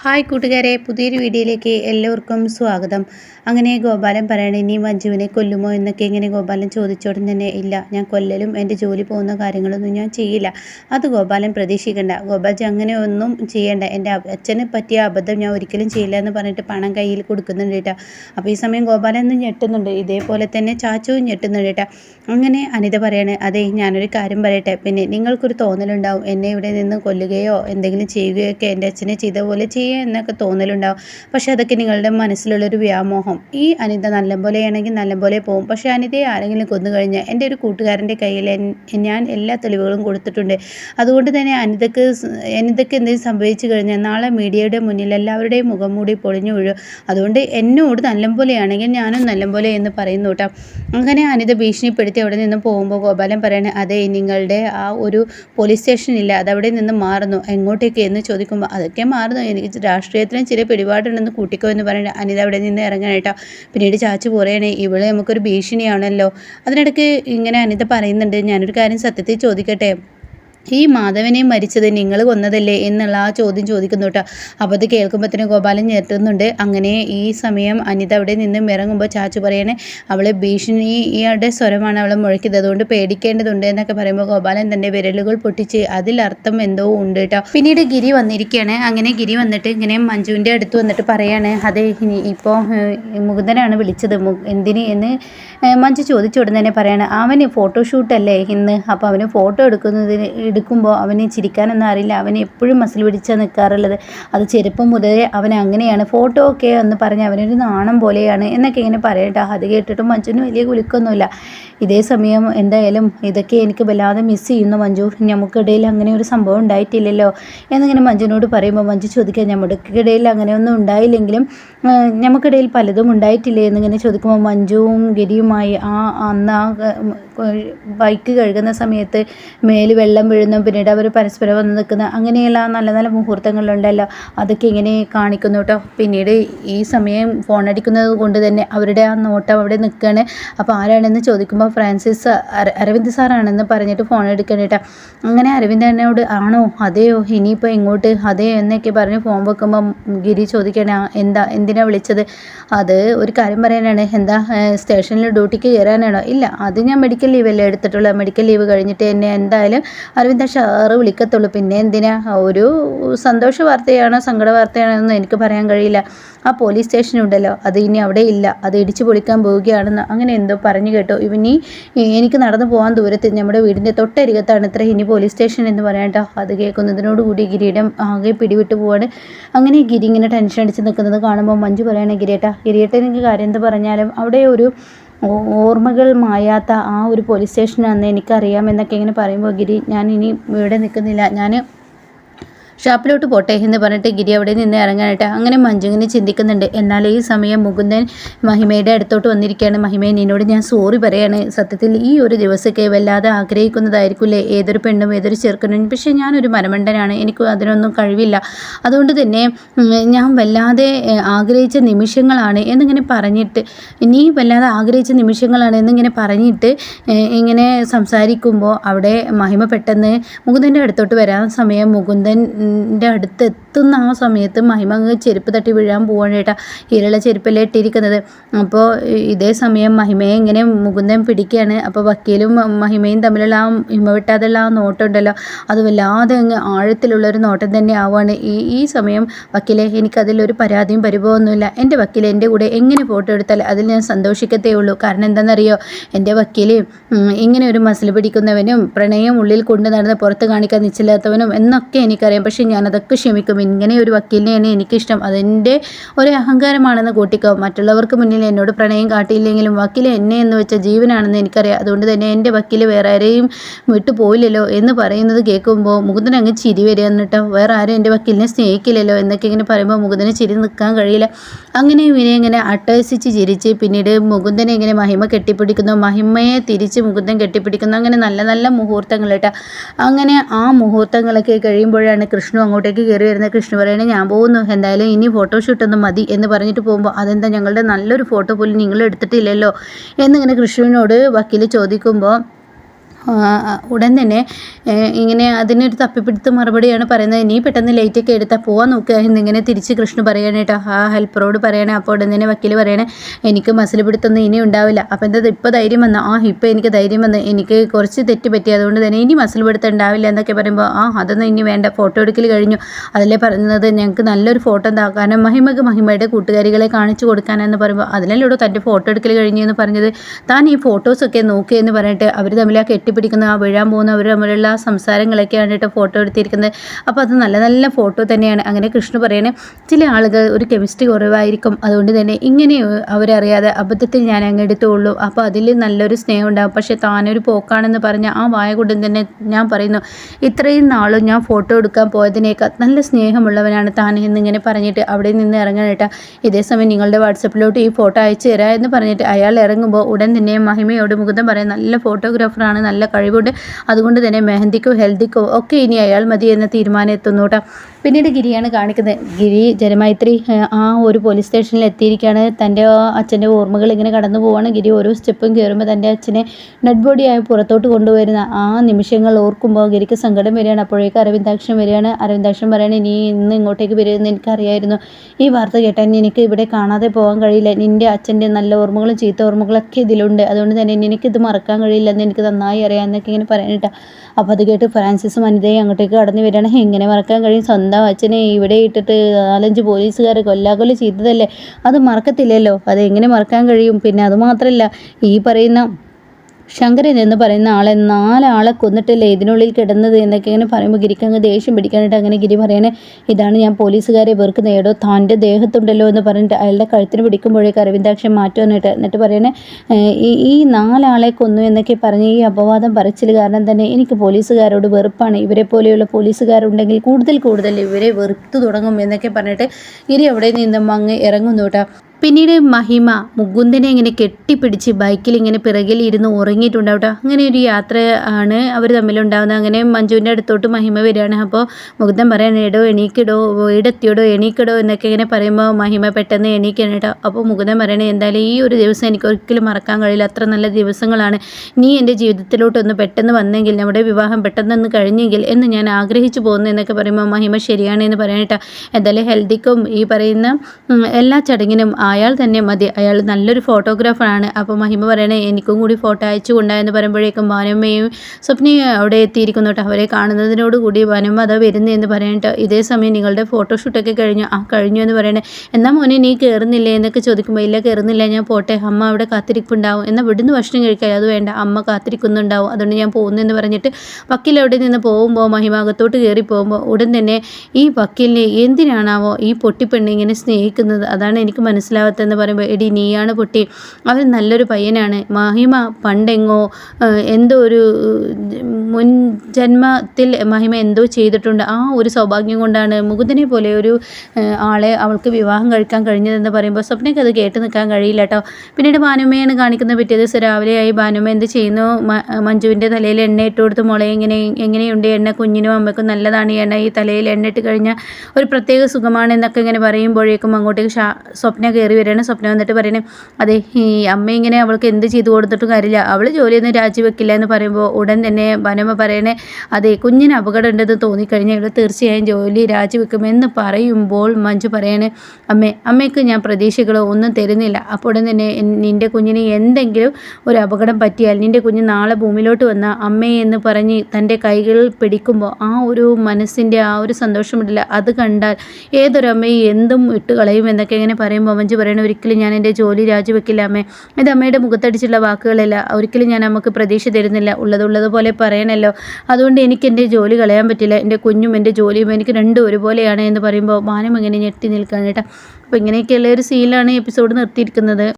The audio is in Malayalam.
ഹായ് കൂട്ടുകാരെ പുതിയൊരു വീഡിയോയിലേക്ക് എല്ലാവർക്കും സ്വാഗതം. അങ്ങനെ ഗോപാലൻ പറയണ ഇനി മഞ്ജുവിനെ കൊല്ലുമോ? എന്നൊക്കെ ഇങ്ങനെ ഗോപാലൻ ചോദിച്ചോടൻ തന്നെ ഇല്ല ഞാൻ കൊല്ലലും എന്റെ ജോലി പോകുന്ന കാര്യങ്ങളൊന്നും ഞാൻ ചെയ്യില്ല. അത് ഗോപാലൻ പ്രതീക്ഷിക്കേണ്ട. ഗോപാൽജി അങ്ങനെ ഒന്നും ചെയ്യേണ്ട. എന്റെ അച്ഛനെ പറ്റിയ അബദ്ധം ഞാൻ ഒരിക്കലും ചെയ്യില്ല എന്ന് പറഞ്ഞിട്ട് പണം കയ്യിൽ കൊടുക്കുന്നുണ്ട് കേട്ടോ. അപ്പോൾ ഈ സമയം ഗോപാലൻ ഒന്ന് ഞെട്ടുന്നുണ്ട്. ഇതേപോലെ തന്നെ ചാച്ചുവും ഞെട്ടുന്നുണ്ട് കേട്ടോ. അങ്ങനെ അനിത പറയണേ അതെ ഞാനൊരു കാര്യം പറയട്ടെ. പിന്നെ നിങ്ങൾക്കൊരു തോന്നലുണ്ടാവും. എന്നെ ഇവിടെ നിന്ന് കൊല്ലുകയോ എന്തെങ്കിലും ചെയ്യുകയോ ഒക്കെ എന്റെ അച്ഛനെ ചെയ്ത പോലെ ചെയ്യുക എന്നൊക്കെ തോന്നലുണ്ടാവും. പക്ഷേ അതൊക്കെ നിങ്ങളുടെ മനസ്സിലുള്ളൊരു വ്യാമോഹം. ഈ അനിത നല്ലപോലെയാണെങ്കിൽ നല്ലപോലെ പോകും പക്ഷേ അനിതയെ ആരെങ്കിലും കൊന്നു കഴിഞ്ഞാൽ എന്റെ ഒരു കൂട്ടുകാരന്റെ കയ്യിൽ ഞാൻ എല്ലാ തെളിവുകളും കൊടുത്തിട്ടുണ്ട്. അതുകൊണ്ട് തന്നെ അനിതക്ക് അനിതക്ക് എന്തെങ്കിലും സംഭവിച്ചു കഴിഞ്ഞാൽ നാളെ മീഡിയയുടെ മുന്നിൽ എല്ലാവരുടെയും മുഖം മൂടി പൊളിഞ്ഞു വീഴും. അതുകൊണ്ട് എന്നോട് നല്ലപോലെയാണെങ്കിൽ ഞാനും നല്ലപോലെ എന്ന് പറയുന്നു കേട്ടോ. അങ്ങനെ അനിത ഭീഷണിപ്പെടുത്തി അവിടെ നിന്ന് പോകുമ്പോൾ ഗോപാലൻ പറയണേ അതെ നിങ്ങളുടെ ആ ഒരു പോലീസ് സ്റ്റേഷൻ ഇല്ല അതവിടെ നിന്ന് മാറുന്നു. എങ്ങോട്ടേക്ക് എന്ന് ചോദിക്കുമ്പോൾ അതൊക്കെ മാറുന്നു. എനിക്ക് രാഷ്ട്രീയത്തിനും ചില പിടിപാടുണ്ടെന്ന് കൂട്ടിക്കോ എന്ന് പറയുന്നത് അനിത അവിടെ നിന്ന് ഇറങ്ങാനായിട്ടോ. പിന്നീട് ചാച്ചു പറയണേ ഇവളെ നമുക്കൊരു ഭീഷണിയാണല്ലോ. അതിനിടയ്ക്ക് ഇങ്ങനെ അനിത പറയുന്നുണ്ട് ഞാനൊരു കാര്യം സത്യത്തിൽ ചോദിക്കട്ടെ? ഈ മാധവനെ മരിച്ചത് നിങ്ങൾ കൊന്നതല്ലേ എന്നുള്ള ആ ചോദ്യം ചോദിക്കുന്നു കേട്ടോ. അപ്പോൾ അത് കേൾക്കുമ്പോഴത്തേനും ഗോപാലൻ ഞെട്ടുന്നുണ്ട്. അങ്ങനെ ഈ സമയം അനിത അവിടെ നിന്ന് ഇറങ്ങുമ്പോൾ ചാച്ചു പറയണേ അവളെ ഭീഷണിയുടെ സ്വരമാണ് അവളെ മുഴക്കിയത്. അതുകൊണ്ട് പേടിക്കേണ്ടതുണ്ട് എന്നൊക്കെ പറയുമ്പോൾ ഗോപാലൻ തന്റെ വിരലുകൾ പൊട്ടിച്ച് അതിൽ അർത്ഥം എന്തോ ഉണ്ട് കേട്ടോ. പിന്നീട് ഗിരി വന്നിരിക്കുകയാണ്. അങ്ങനെ ഗിരി വന്നിട്ട് ഇങ്ങനെ മഞ്ജുവിന്റെ അടുത്ത് വന്നിട്ട് പറയാണ് അതെ ഇപ്പോൾ മുകുന്ദനാണ് വിളിച്ചത്. എന്തിന്? എന്ന് മഞ്ജു ചോദിച്ചു ഉടൻ തന്നെ പറയാണ് അവന് ഫോട്ടോഷൂട്ടല്ലേ ഇന്ന്? അപ്പോൾ അവന് ഫോട്ടോ എടുക്കുന്നതിന് എടുക്കുമ്പോൾ അവന് ചിരിക്കാനൊന്നും അറിയില്ല. അവൻ എപ്പോഴും മസിൽ പിടിച്ചാൽ നിൽക്കാറുള്ളത് അത് ചെറുപ്പം മുതലേ അവൻ അങ്ങനെയാണ്. ഫോട്ടോ ഒക്കെ എന്ന് പറഞ്ഞ് അവനൊരു നാണം പോലെയാണ് എന്നൊക്കെ ഇങ്ങനെ പറയട്ടോ. അത് കേട്ടിട്ടും മഞ്ജുവിന് വലിയ കുലുക്കൊന്നുമില്ല. ഇതേ സമയം എന്തായാലും ഇതൊക്കെ എനിക്ക് വല്ലാതെ മിസ് ചെയ്യുന്നു മഞ്ജു. നമുക്കിടയിൽ അങ്ങനെ ഒരു സംഭവം ഉണ്ടായിട്ടില്ലല്ലോ എന്നിങ്ങനെ മഞ്ജുവിനോട് പറയുമ്പോൾ മഞ്ജു ചോദിക്കുക നമ്മുടെക്കിടയിൽ അങ്ങനെയൊന്നും ഉണ്ടായില്ലെങ്കിലും നമുക്കിടയിൽ പലതും ഉണ്ടായിട്ടില്ലേ? എന്നിങ്ങനെ ചോദിക്കുമ്പോൾ മഞ്ജുവും ഗിരിയുമായി ആ അന്ന് ആ ബൈക്ക് കഴുകുന്ന സമയത്ത് മേൽ വെള്ളം വീഴുന്നു പിന്നീട് അവർ പരസ്പരം വന്ന് നിൽക്കുന്ന അങ്ങനെയുള്ള നല്ല നല്ല മുഹൂർത്തങ്ങളുണ്ടല്ലോ. അതൊക്കെ ഇങ്ങനെ കാണിക്കുന്നു കേട്ടോ. പിന്നീട് ഈ സമയം ഫോൺ അടിക്കുന്നത് കൊണ്ട് തന്നെ അവരുടെ ആ നോട്ടം അവിടെ നിൽക്കുകയാണ്. അപ്പോൾ ആരാണെന്ന് ചോദിക്കുമ്പോൾ ഫ്രാൻസിസ് അരവിന്ദ് സാറാണെന്ന് പറഞ്ഞിട്ട് ഫോൺ എടുക്കണം കേട്ടോ. അങ്ങനെ അരവിന്ദ് എന്നോട് ആണോ? അതെയോ? ഇനിയിപ്പോൾ എങ്ങോട്ട്? അതേ എന്നൊക്കെ പറഞ്ഞ് ഫോൺ വെക്കുമ്പോൾ ഗിരി ചോദിക്കണേ എന്താ? എന്തിനാണ് വിളിച്ചത്? അത് ഒരു കാര്യം പറയാനാണ്. എന്താ? സ്റ്റേഷനിൽ ഡ്യൂട്ടിക്ക് കയറാനാണോ? ഇല്ല അത് ഞാൻ മെഡിക്കൽ ലീവല്ലേ എടുത്തിട്ടുള്ളൂ മെഡിക്കൽ ലീവ് കഴിഞ്ഞിട്ട് എന്നെ എന്തായാലും അരവിന്ദ ഷാറ് വിളിക്കത്തുള്ളൂ. പിന്നെ എന്തിനാ? ഒരു സന്തോഷ വാർത്തയാണോ സങ്കട വാർത്തയാണോ എനിക്ക് പറയാൻ കഴിയില്ല. ആ പോലീസ് സ്റ്റേഷൻ ഉണ്ടല്ലോ അത് ഇനി അവിടെ ഇല്ല. അത് ഇടിച്ചു പൊളിക്കാൻ പോവുകയാണെന്ന് അങ്ങനെ എന്തോ പറഞ്ഞു കേട്ടോ. ഇവനി എനിക്ക് നടന്നു പോകാൻ ദൂരത്ത് നമ്മുടെ വീടിന്റെ തൊട്ടരികത്താണ് ഇത്ര ഇനി പോലീസ് സ്റ്റേഷൻ എന്ന് പറയാട്ടോ അത് കേൾക്കുന്നതിനോടുകൂടി ഗിരിയുടെ ആകെ പിടിവിട്ട് പോവാണ്. അങ്ങനെ ഗിരി ഇങ്ങനെ ടെൻഷൻ അടിച്ച് നിൽക്കുന്നത് കാണുമ്പോൾ മഞ്ജു പറയണേ ഗിരിയേട്ടാ ഗിരിയേട്ടനെനിക്ക് കാര്യം എന്ത് പറഞ്ഞാലും അവിടെ ഒരു ഓർമ്മകൾ മായാത്ത ആ ഒരു പോലീസ് സ്റ്റേഷനാണെന്ന് എനിക്കറിയാം എന്നൊക്കെ ഇങ്ങനെ പറയുമ്പോൾ ഗിരി ഞാൻ ഇനി ഇവിടെ നിൽക്കുന്നില്ല. ഞാൻ ഷാപ്പിലോട്ട് പോട്ടെ എന്ന് പറഞ്ഞിട്ട് ഗിരി അവിടെ നിന്ന് ഇറങ്ങാനായിട്ട് അങ്ങനെ മഞ്ജുവിനെ ചിന്തിക്കുന്നുണ്ട്. എന്നാൽ ഈ സമയം മുകുന്ദൻ മഹിമയുടെ അടുത്തോട്ട് വന്നിരിക്കുകയാണ്. മഹിമയെ നിന്നോട് ഞാൻ സോറി പറയാണ്. സത്യത്തിൽ ഈ ഒരു ദിവസമൊക്കെ വല്ലാതെ ആഗ്രഹിക്കുന്നതായിരിക്കില്ലേ ഏതൊരു പെണ്ണും ഏതൊരു ചെറുക്കനും. പക്ഷേ ഞാനൊരു മരമണ്ടനാണ് എനിക്ക് അതിനൊന്നും കഴിവില്ല. അതുകൊണ്ട് തന്നെ ഞാൻ വല്ലാതെ ആഗ്രഹിച്ച നിമിഷങ്ങളാണ് എന്നിങ്ങനെ പറഞ്ഞിട്ട് നീ വല്ലാതെ ആഗ്രഹിച്ച നിമിഷങ്ങളാണ് എന്നിങ്ങനെ പറഞ്ഞിട്ട് ഇങ്ങനെ സംസാരിക്കുമ്പോൾ അവിടെ മഹിമ പെട്ടെന്ന് മുകുന്ദന്റെ അടുത്തോട്ട് വരാൻ സമയം മുകുന്ദൻ ന്റെ അടുത്ത് എത്തുന്ന ആ സമയത്ത് മഹിമ ചെരുപ്പ് തട്ടി വീഴാൻ പോവാണ് ചേട്ടാ ഇരുള ചെരുപ്പല്ലേ ഇട്ടിരിക്കുന്നത്. അപ്പോൾ ഇതേ സമയം മഹിമയെ ഇങ്ങനെ മുകുന്ദൻ പിടിക്കുകയാണ് അപ്പോൾ വക്കീലും മഹിമയും തമ്മിലുള്ള ആ ഹിമ വിട്ടാതുള്ള ആ നോട്ടമുണ്ടല്ലോ. അത് വല്ലാതെ അങ്ങ് ആഴത്തിലുള്ളൊരു നോട്ടം തന്നെ ആവുകയാണ് ഈ ഈ സമയം വക്കീലെ എനിക്കതിലൊരു പരാതിയും പരിഭവമൊന്നുമില്ല. എന്റെ വക്കീൽ എന്റെ കൂടെ എങ്ങനെ ഫോട്ടോ എടുത്താൽ അതിൽ ഞാൻ സന്തോഷിക്കത്തേ ഉള്ളൂ. കാരണം എന്താണെന്നറിയോ? എന്റെ വക്കീൽ ഇങ്ങനെ ഒരു മസിൽ പിടിക്കുന്നവനും പ്രണയം ഉള്ളിൽ കൊണ്ടു നടന്ന് പുറത്ത് കാണിക്കാൻ നിശ്ചയില്ലാത്തവനും എന്നൊക്കെ എനിക്കറിയാം. പക്ഷേ ഞാനതൊക്കെ ക്ഷമിക്കും. ഇങ്ങനെ ഒരു വക്കീലിനെയാണ് എനിക്കിഷ്ടം. അതെന്റെ ഒരു അഹങ്കാരമാണെന്ന് കൂട്ടിക്കോ. മറ്റുള്ളവർക്ക് മുന്നിൽ എന്നോട് പ്രണയം കാട്ടിയില്ലെങ്കിലും വക്കീൽ എന്നെ എന്ന് വെച്ച ജീവനാണെന്ന് എനിക്കറിയാം. അതുകൊണ്ട് തന്നെ എന്റെ വക്കീൽ വേറെ ആരെയും വിട്ടു പോയില്ലല്ലോ എന്ന് പറയുന്നത് കേൾക്കുമ്പോൾ മുകുന്ദൻ അങ്ങ് ചിരി വരിക. എന്നിട്ടോ വേറെ ആരും എന്റെ വക്കീലിനെ സ്നേഹിക്കില്ലല്ലോ എന്നൊക്കെ ഇങ്ങനെ പറയുമ്പോൾ മുകുന്ദന് ചിരി നിൽക്കാൻ കഴിയില്ല. അങ്ങനെ ഇവനെ ഇങ്ങനെ അട്ടഹസിച്ച് ചിരിച്ച് പിന്നീട് മുകുന്ദനെ ഇങ്ങനെ മഹിമ കെട്ടിപ്പിടിക്കുന്നു. മഹിമയെ തിരിച്ച് മുകുന്ദൻ കെട്ടിപ്പിടിക്കുന്നു. അങ്ങനെ നല്ല നല്ല മുഹൂർത്തങ്ങൾ കേട്ടോ അങ്ങനെ ആ മുഹൂർത്തങ്ങളൊക്കെ കഴിയുമ്പോഴാണ് കൃഷ്ണു അങ്ങോട്ടേക്ക് കയറി വരുന്നത്. കൃഷ്ണു പറയുന്നത് ഞാൻ പോകുന്നു. എന്തായാലും ഇനി ഫോട്ടോഷൂട്ടൊന്നും മതി എന്ന് പറഞ്ഞിട്ട് പോകുമ്പോൾ അതെന്താ ഞങ്ങളുടെ നല്ലൊരു ഫോട്ടോ പോലും നിങ്ങൾ എടുത്തിട്ടില്ലല്ലോ? എന്നിങ്ങനെ കൃഷ്ണുവിനോട് വക്കീൽ ചോദിക്കുമ്പോൾ ഉടൻ തന്നെ ഇങ്ങനെ അതിനൊരു തപ്പിപ്പിടുത്ത മറുപടിയാണ് പറയുന്നത്. നീ പെട്ടെന്ന് ലൈറ്റൊക്കെ എടുത്താൽ പോവാൻ നോക്കുക എന്നിങ്ങനെ തിരിച്ച് കൃഷ്ണ പറയണേട്ടോ ആ ഹെൽപ്പറോട് പറയണേ. അപ്പോൾ ഉടൻ തന്നെ വക്കീൽ പറയണേ എനിക്ക് മസിൽ പിടുത്തൊന്നും ഇനി ഉണ്ടാവില്ല. അപ്പോൾ എന്താ ഇപ്പോൾ ധൈര്യം വന്ന? ആ ഇപ്പോൾ എനിക്ക് ധൈര്യം വന്ന്. എനിക്ക് കുറച്ച് തെറ്റ് പറ്റി. അതുകൊണ്ട് തന്നെ ഇനി മസിൽ പിടുത്തം ഉണ്ടാവില്ല എന്നൊക്കെ പറയുമ്പോൾ ആ അതൊന്നും ഇനി വേണ്ട. ഫോട്ടോ എടുക്കൽ കഴിഞ്ഞു. അതിലെ പറയുന്നത്? ഞങ്ങൾക്ക് നല്ലൊരു ഫോട്ടോ എന്താ കാരണം മഹിമക്ക് മഹിമയുടെ കൂട്ടുകാരികളെ കാണിച്ചു കൊടുക്കാനെന്ന് പറയുമ്പോൾ അതിലല്ലോ തന്റെ ഫോട്ടോ എടുക്കൽ കഴിഞ്ഞു എന്ന് പറഞ്ഞത്? താൻ ഈ ഫോട്ടോസൊക്കെ നോക്കിയെന്ന് പറഞ്ഞിട്ട് അവർ തമ്മിൽ ആ കെട്ടിപ്പിടിക്കുന്ന ആ വീഴാൻ പോകുന്ന അവർ തമ്മിലുള്ള സംസാരങ്ങളൊക്കെയാണ് കേട്ടോ ഫോട്ടോ എടുത്തിരിക്കുന്നത്. അപ്പോൾ അത് നല്ല നല്ല ഫോട്ടോ തന്നെയാണ്. അങ്ങനെ കൃഷ്ണ പറയണേ ചില ആളുകൾ ഒരു കെമിസ്ട്രി കുറവായിരിക്കും. അതുകൊണ്ട് തന്നെ ഇങ്ങനെ അവരറിയാതെ അബദ്ധത്തിൽ ഞാൻ അങ്ങ് എടുത്തുള്ളൂ അപ്പോൾ അതിൽ നല്ലൊരു സ്നേഹം ഉണ്ടാകും പക്ഷേ താനൊരു പോക്കാണെന്ന് പറഞ്ഞ ആ വായ കൊണ്ട് തന്നെ ഞാൻ പറയുന്നു ഇത്രയും നാളും ഞാൻ ഫോട്ടോ എടുക്കാൻ പോയതിനേക്കാൾ നല്ല സ്നേഹമുള്ളവനാണ് താൻ എന്നിങ്ങനെ പറഞ്ഞിട്ട് അവിടെ നിന്ന് ഇറങ്ങാനിട്ട ഇതേസമയം നിങ്ങളുടെ വാട്സപ്പിലോട്ട് ഈ ഫോട്ടോ അയച്ചു തരാം എന്ന് പറഞ്ഞിട്ട് അയാൾ ഇറങ്ങുമ്പോൾ ഉടൻ തന്നെ മഹിമയോട് മുകുന്ദം പറയാൻ നല്ല ഫോട്ടോഗ്രാഫറാണ് നല്ല കഴിവുണ്ട്. അതുകൊണ്ട് തന്നെ മെഹന്തിക്കോ ഹെൽദിക്കോ ഒക്കെ ഇനി അയാൾ മതി എന്ന തീരുമാനം എത്തുന്നു കേട്ടോ. പിന്നീട് ഗിരിയാണ് കാണിക്കുന്നത്. ഗിരി ജനമൈത്രി ആ ഒരു പോലീസ് സ്റ്റേഷനിൽ എത്തിയിരിക്കുകയാണ്. തന്റെ അച്ഛന്റെ ഓർമ്മകൾ ഇങ്ങനെ കടന്നു പോവാണ്. ഗിരി ഓരോ സ്റ്റെപ്പും കയറുമ്പോൾ തന്റെ അച്ഛനെ ഡെഡ് ബോഡിയായി പുറത്തോട്ട് കൊണ്ടുവരുന്ന ആ നിമിഷങ്ങൾ ഓർക്കുമ്പോൾ ഗിരിക്ക് സങ്കടം വരികയാണ്. അപ്പോഴേക്ക് അരവിന്ദാക്ഷൻ വരികയാണ്. അരവിന്ദാക്ഷൻ പറയുകയാണ് നീ ഇന്ന് ഇങ്ങോട്ടേക്ക് വരുമെന്ന് എനിക്കറിയായിരുന്നു. ഈ വാർത്ത കേട്ടാൽ എനിക്ക് ഇവിടെ കാണാതെ പോകാൻ കഴിയില്ല. നിന്റെ അച്ഛന്റെ നല്ല ഓർമ്മകളും ചീത്ത ഓർമ്മകളൊക്കെ ഇതിലുണ്ട്. അതുകൊണ്ട് തന്നെ എനിക്കിത് മറക്കാൻ കഴിയില്ലെന്ന് എനിക്ക് നന്നായി അറിയാം എന്നൊക്കെ ഇങ്ങനെ പറയാനിട്ടാണ് അപ്പോൾ അത് കേട്ട് ഫ്രാൻസിസും അനിതയും അങ്ങോട്ടേക്ക് കടന്നു വരികയാണ്. എങ്ങനെ മറക്കാൻ കഴിയും? സ്വന്തം അച്ഛനെ ഇവിടെ ഇട്ടിട്ട് നാലഞ്ച് പോലീസുകാർ കൊല്ലാകൊല്ലി ചെയ്തതല്ലേ? അത് മറക്കത്തില്ലല്ലോ. അത് എങ്ങനെ മറക്കാൻ കഴിയും? പിന്നെ അതുമാത്രമല്ല ഈ പറയുന്ന ശങ്കരൻ എന്ന് പറയുന്ന ആളെ നാലാളെ കൊന്നിട്ടല്ലേ ഇതിനുള്ളിൽ കിടന്നത് എന്നൊക്കെ ഇങ്ങനെ പറയുമ്പോൾ ഗിരിക്ക് അങ്ങ് ദേഷ്യം പിടിക്കാനായിട്ട് അങ്ങനെ ഗിരി പറയണേ ഇതാണ് ഞാൻ പോലീസുകാരെ വെറുക്കുന്ന ഏടോ താന്റെ ദേഹത്തുണ്ടല്ലോ എന്ന് പറഞ്ഞിട്ട് അയാളുടെ കഴുത്തിന് പിടിക്കുമ്പോഴേക്ക് അരവിന്ദാക്ഷൻ മാറ്റുമെന്നിട്ട് എന്നിട്ട് പറയണേ ഈ നാലാളെ കൊന്നു എന്നൊക്കെ പറഞ്ഞ് ഈ അപവാദം പറച്ചിൽ കാരണം തന്നെ എനിക്ക് പോലീസുകാരോട് വെറുപ്പാണ്. ഇവരെ പോലെയുള്ള പോലീസുകാരുണ്ടെങ്കിൽ കൂടുതൽ കൂടുതൽ ഇവരെ വെറുത്തു തുടങ്ങും എന്നൊക്കെ പറഞ്ഞിട്ട് ഗിരി അവിടെ നിന്നും അങ്ങ് ഇറങ്ങുന്നു കേട്ടോ. പിന്നീട് മഹിമ മുകുന്ദനെ ഇങ്ങനെ കെട്ടിപ്പിടിച്ച് ബൈക്കിൽ ഇങ്ങനെ പിറകിൽ ഇരുന്ന് ഉറങ്ങിയിട്ടുണ്ടാവും അങ്ങനെ ഒരു യാത്ര ആണ് അവർ തമ്മിലുണ്ടാകുന്നത് അങ്ങനെ മഞ്ജുവിന്റെ അടുത്തോട്ട് മഹിമ വരികയാണ്. അപ്പോൾ മുകുന്ദൻ പറയാൻ എടോ എണീക്കിടോ വീടെത്തിയോടോ എണീക്കിടോ എന്നൊക്കെ ഇങ്ങനെ പറയുമ്പോൾ മഹിമ പെട്ടെന്ന് എണീക്കണം കേട്ടോ. അപ്പോൾ മുകുന്ദൻ പറയണേ എന്തായാലും ഈ ഒരു ദിവസം എനിക്ക് ഒരിക്കലും മറക്കാൻ കഴിയില്ല. അത്ര നല്ല ദിവസങ്ങളാണ്. നീ എന്റെ ജീവിതത്തിലോട്ടൊന്ന് പെട്ടെന്ന് വന്നെങ്കിൽ നമ്മുടെ വിവാഹം പെട്ടെന്നൊന്ന് കഴിഞ്ഞെങ്കിൽ എന്ന് ഞാൻ ആഗ്രഹിച്ചു പോകുന്നു എന്നൊക്കെ പറയുമ്പോൾ മഹിമ ശരിയാണ് എന്ന് പറയണേട്ടാ എന്തായാലും ഹെൽത്തിക്കും ഈ പറയുന്ന എല്ലാ ചടങ്ങിനും അയാൾ തന്നെ മതി. അയാൾ നല്ലൊരു ഫോട്ടോഗ്രാഫറാണ് അപ്പോൾ മഹിമ പറയണേ എനിക്കും കൂടി ഫോട്ടോ അയച്ചു കൊണ്ടായെന്ന് പറയുമ്പോഴേക്കും ഭാനമ്മയും സ്വപ്നയും അവിടെ എത്തിയിരിക്കുന്നു കേട്ടോ. അവരെ കാണുന്നതിനോടുകൂടി ഭാനമ്മ അതാ വരുന്നതെന്ന് പറയാനിട്ട് ഇതേ സമയം നിങ്ങളുടെ ഫോട്ടോഷൂട്ടൊക്കെ കഴിഞ്ഞു. ആ കഴിഞ്ഞു എന്ന് പറയണേ. എന്നാൽ മോനെ നീ കയറുന്നില്ലേ എന്നൊക്കെ ചോദിക്കുമ്പോൾ ഇല്ല കയറുന്നില്ല ഞാൻ പോട്ടെ. അമ്മ അവിടെ കാത്തിരിപ്പുണ്ടാവും. എന്നാൽ ഇവിടുന്ന് ഭക്ഷണം കഴിക്കാൻ. അത് വേണ്ട അമ്മ കാത്തിരിക്കുന്നുണ്ടാവും. അതുകൊണ്ട് ഞാൻ പോകുന്നെന്ന് പറഞ്ഞിട്ട് വക്കീൽ അവിടെ നിന്ന് പോകുമ്പോൾ മഹിമാകത്തോട്ട് കയറി പോകുമ്പോൾ ഉടൻ തന്നെ ഈ വക്കീലിനെ എന്തിനാണാവോ ഈ പൊട്ടിപ്പെണ്ണ് ഇങ്ങനെ സ്നേഹിക്കുന്നത്? അതാണ് എനിക്ക് മനസ്സിലാവുന്നത് മനസ്സിലാവാത്തെന്ന് പറയുമ്പോൾ എടി നീയാണ് പൊട്ടി. അവൻ നല്ലൊരു പയ്യനാണ്. മഹിമ പണ്ടെങ്ങോ എന്തോ ഒരു മുൻ ജന്മത്തിൽ മഹിമ എന്തോ ചെയ്തിട്ടുണ്ട്. ആ ഒരു സൗഭാഗ്യം കൊണ്ടാണ് മുകുന്ദനെ പോലെ ഒരു ആളെ അവൾക്ക് വിവാഹം കഴിക്കാൻ കഴിഞ്ഞതെന്ന് പറയുമ്പോൾ സ്വപ്നയ്ക്ക് അത് കേട്ട് നിൽക്കാൻ കഴിയില്ല കേട്ടോ പിന്നീട് ഭാനുമ്മയാണ് കാണിക്കുന്ന പിറ്റേ ദിവസം രാവിലെയായി ഭാനുമ്മ എന്ത് ചെയ്യുന്നു? മഞ്ജുവിന്റെ തലയിൽ എണ്ണ ഇട്ട് കൊടുത്ത് മുളയെ എങ്ങനെ എങ്ങനെയുണ്ട്? എണ്ണ കുഞ്ഞിനും അമ്മയ്ക്കും നല്ലതാണ്. എണ്ണ ഈ തലയിൽ എണ്ണ ഇട്ട് കഴിഞ്ഞാൽ ഒരു പ്രത്യേക സുഖമാണ് എന്നൊക്കെ ഇങ്ങനെ പറയുമ്പോഴേക്കും അങ്ങോട്ടേക്ക് ഷാ സ്വപ്ന കയറി വരികയാണ്. സ്വപ്നം വന്നിട്ട് പറയണേ അതെ ഈ അമ്മ ഇങ്ങനെ അവൾക്ക് എന്ത് ചെയ്തു കൊടുത്തിട്ടും കാര്യമില്ല. അവൾ ജോലിയൊന്നും രാജിവെക്കില്ല എന്ന് പറയുമ്പോൾ ഉടൻ തന്നെ വനമ്മ പറയണേ അതെ കുഞ്ഞിന് അപകടം ഉണ്ടെന്ന് തോന്നിക്കഴിഞ്ഞാൽ ഇവിടെ തീർച്ചയായും ജോലി രാജിവെക്കുമെന്ന് പറയുമ്പോൾ മഞ്ജു പറയണേ അമ്മേ അമ്മയ്ക്ക് ഞാൻ പ്രതീക്ഷകളോ ഒന്നും തരുന്നില്ല. അപ്പോൾ തന്നെ നിന്റെ കുഞ്ഞിന് എന്തെങ്കിലും ഒരു അപകടം പറ്റിയാൽ നിന്റെ കുഞ്ഞ് നാളെ ഭൂമിയിലോട്ട് വന്ന അമ്മേ എന്ന് പറഞ്ഞ് തന്റെ കൈകളിൽ പിടിക്കുമ്പോൾ ആ ഒരു മനസ്സിന്റെ ആ ഒരു സന്തോഷമുണ്ടല്ല അത് കണ്ടാൽ ഏതൊരമ്മയും എന്തും ഇട്ട് കളയും എന്നൊക്കെ ഇങ്ങനെ പറയുമ്പോൾ മഞ്ജു പറയണ ഒരിക്കലും ഞാൻ എന്റെ ജോലി രാജിവെക്കില്ല അമ്മേ. ഇത് അമ്മയുടെ മുഖത്തടിച്ചുള്ള വാക്കുകളല്ല ഒരിക്കലും ഞാൻ നമുക്ക് പ്രതീക്ഷ തരുന്നില്ല. ഉള്ളതുള്ളതുപോലെ പറയണല്ലോ അതുകൊണ്ട് എനിക്ക് എന്റെ ജോലി കളയാൻ പറ്റില്ല. എന്റെ കുഞ്ഞും എന്റെ ജോലിയും എനിക്ക് രണ്ടും ഒരുപോലെയാണ് എന്ന് പറയുമ്പോൾ മാനം ഇങ്ങനെ ഞെട്ടി നിൽക്കാൻ കേട്ടോ. അപ്പോൾ ഇങ്ങനെയൊക്കെയുള്ള ഒരു സീലാണ് എപ്പിസോഡ് നിർത്തിയിരിക്കുന്നത്.